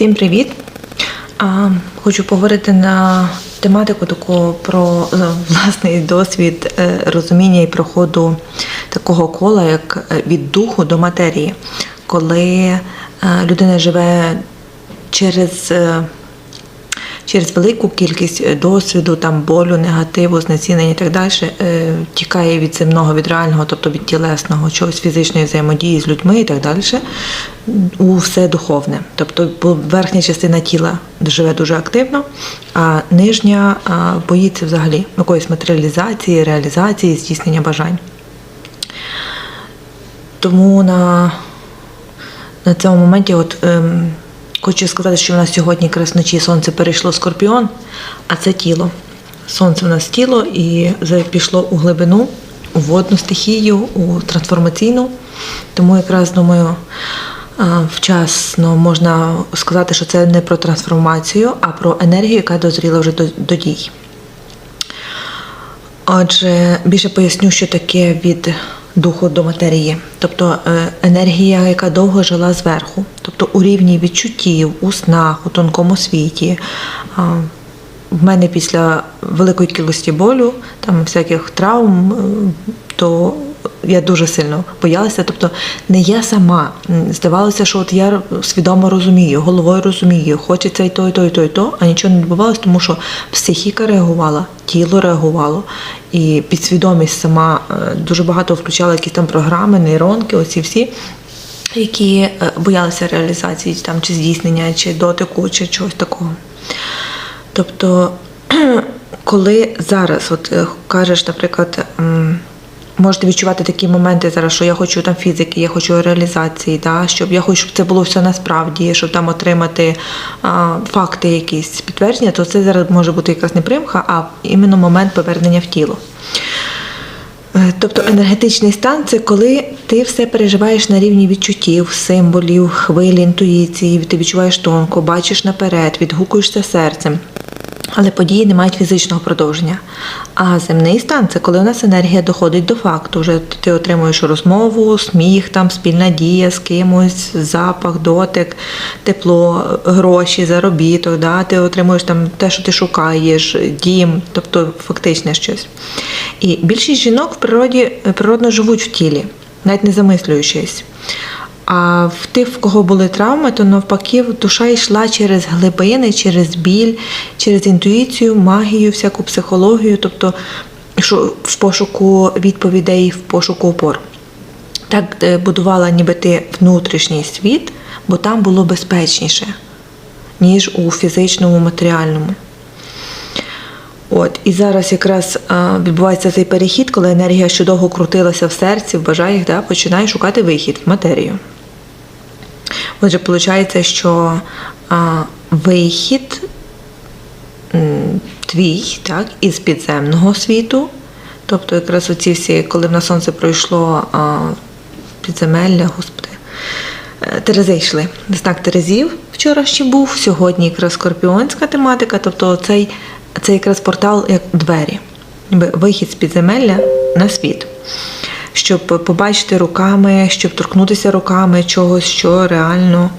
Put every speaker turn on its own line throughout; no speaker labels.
Всім привіт! Хочу поговорити на тематику таку про е, власний досвід е, розуміння і проходу такого кола, як е, від духу до матерії, коли людина живе через. Через велику кількість е, досвіду, там болю, негативу, знецінення і так далі, е, тікає від земного, від реального, тобто від тілесного, чогось фізичної взаємодії з людьми і так далі, у все духовне. Тобто верхня частина тіла живе дуже активно, а нижня боїться взагалі якоїсь матеріалізації, реалізації, здійснення бажань. Тому на, на цьому моменті от, ем, хочу сказати, що в нас сьогодні якраз сонце перейшло скорпіон, а це тіло. Сонце в нас тіло і пішло у глибину, у водну стихію, у трансформаційну. Тому якраз думаю, вчасно можна сказати, що це не про трансформацію, а про енергію, яка дозріла вже до, до дій. Отже, більше поясню, що таке від духу до матерії, тобто е, енергія, яка довго жила зверху, тобто у рівні відчуттів, у снах, у тонкому світі. В мене після великої кількості болю, там всяких травм, е, то я дуже сильно боялася. Тобто не я сама. Здавалося, що от я свідомо розумію, головою розумію, хочеться і то, і то, і то, і то, а нічого не відбувалося, тому що психіка реагувала, тіло реагувало, і підсвідомість сама е, дуже багато включала якісь там програми, нейронки, оці всі. Які е, боялися реалізації там чи здійснення, чи дотику, чи чогось такого. Тобто, коли зараз, от е, кажеш, наприклад, можете відчувати такі моменти зараз, що я хочу там фізики, я хочу реалізації, да, щоб я хочу, щоб це було все насправді, щоб там отримати а, факти якісь підтвердження, то це зараз може бути якраз не примха, а іменно момент повернення в тіло. Е, Тобто енергетичний стан це коли ти все переживаєш на рівні відчуттів, символів, хвилі, інтуїції, ти відчуваєш тонко, бачиш наперед, відгукуєшся серцем. Але події не мають фізичного продовження. А земний стан це коли у нас енергія доходить до факту. Вже ти отримуєш розмову, сміх, там спільна дія з кимось, запах, дотик, тепло, гроші, заробіток. Да? Ти отримуєш там те, що ти шукаєш, дім, тобто фактичне щось. І більшість жінок в природі природно живуть в тілі, навіть не замислюючись. А в тих, в кого були травми, то навпаки душа йшла через глибини, через біль, через інтуїцію, магію, всяку психологію, тобто в пошуку відповідей, в пошуку опор. Так е, будувала ніби ти внутрішній світ, бо там було безпечніше, ніж у фізичному, матеріальному. От, і зараз якраз а, відбувається цей перехід, коли енергія, що довго крутилася в серці, в бажаях, да, починає шукати вихід в матерію. Отже, виходить, що вихід твій так, із підземного світу, тобто якраз оці всі, коли в нас сонце пройшло підземелля, господи, е, Терези йшли. Знак Терезів вчора ще був, сьогодні якраз скорпіонська тематика, тобто цей, це якраз портал як двері, ніби вихід з підземелля на світ. Щоб побачити руками, щоб торкнутися руками чогось, що реально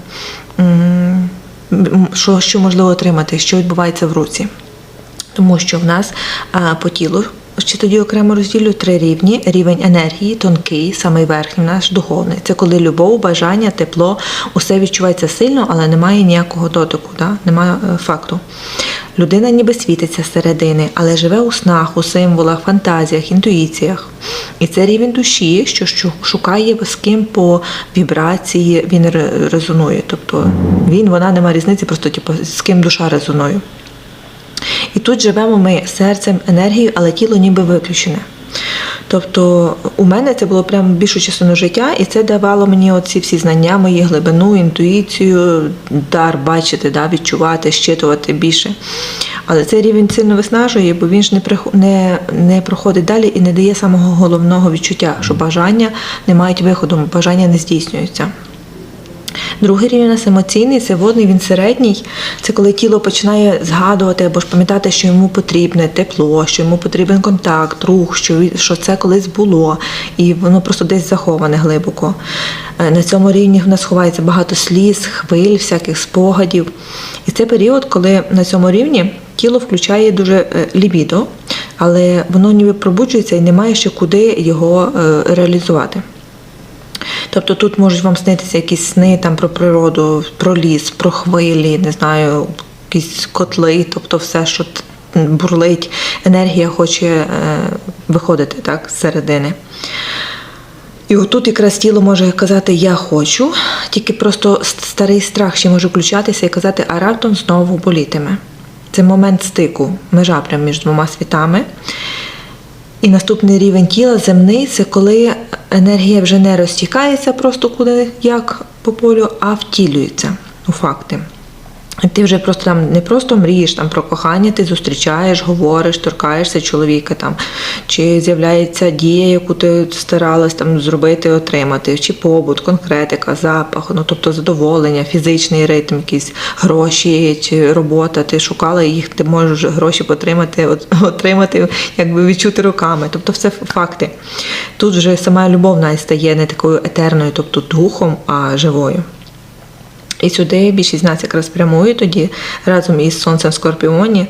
що, що можливо отримати, що відбувається в руці. Тому що в нас по тілу, ще тоді окремо розділю три рівні: рівень енергії, тонкий, самий верхній, наш духовний. Це коли любов, бажання, тепло, усе відчувається сильно, але немає ніякого дотику, да? немає е, факту. Людина ніби світиться зсередини, але живе у снах, у символах, фантазіях, інтуїціях. І це рівень душі, що шукає з ким по вібрації він резонує. Тобто він, вона немає різниці, просто типу, з ким душа резонує. І тут живемо ми серцем, енергією, але тіло ніби виключене. Тобто у мене це було прям більшу частину життя, і це давало мені оці всі знання, мої глибину, інтуїцію, дар бачити, да, відчувати, щитувати більше. Але цей рівень сильно виснажує, бо він ж не, не, не проходить далі і не дає самого головного відчуття, що бажання не мають виходу, бажання не здійснюються. Другий рівень у нас емоційний, це водний, він середній. Це коли тіло починає згадувати або ж пам'ятати, що йому потрібне тепло, що йому потрібен контакт, рух, що, що це колись було, і воно просто десь заховане глибоко. Е, На цьому рівні в нас ховається багато сліз, хвиль, всяких спогадів. І це період, коли на цьому рівні тіло включає дуже е, лібідо, але воно ніби пробуджується і немає ще куди його е, реалізувати. Тобто тут можуть вам снитися якісь сни там про природу, про ліс, про хвилі, не знаю, якісь котли, тобто все, що бурлить, енергія хоче е, виходити так, з середини. І отут якраз тіло може казати Я хочу, тільки просто старий страх ще може включатися і казати, а раптом знову болітиме. Це момент стику, межа прямо між двома світами. І наступний рівень тіла земний це коли енергія вже не розтікається просто куди як по полю, а втілюється у факти. Ти вже просто там не просто мрієш там про кохання, ти зустрічаєш, говориш, торкаєшся чоловіка там, чи з'являється дія, яку ти старалась там зробити, отримати, чи побут, конкретика, запах, ну тобто задоволення, фізичний ритм, якісь гроші чи робота. Ти шукала їх, ти можеш гроші потримати, отримати, якби відчути руками. Тобто, все факти. Тут вже сама любов стає не такою етерною, тобто духом, а живою. І сюди більшість з нас якраз прямує тоді разом із сонцем в Скорпіоні,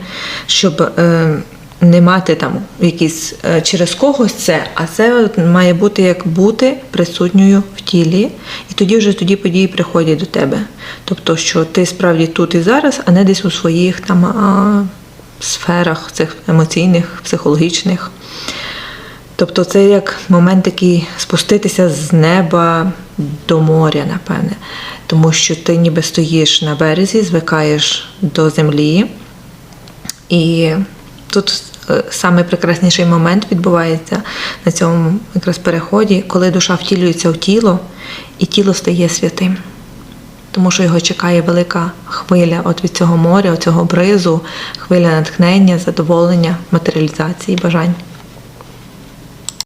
щоб е, не мати там якісь е, через когось це, а це має бути як бути присутньою в тілі, і тоді вже тоді події приходять до тебе. Тобто, що ти справді тут і зараз, а не десь у своїх там а, сферах цих емоційних, психологічних. Тобто це як момент такий спуститися з неба до моря, напевне. Тому що ти ніби стоїш на березі, звикаєш до землі. І тут е, саме прекрасніший момент відбувається на цьому якраз переході, коли душа втілюється в тіло, і тіло стає святим. Тому що його чекає велика хвиля от від цього моря, цього бризу, хвиля натхнення, задоволення, матеріалізації, бажань.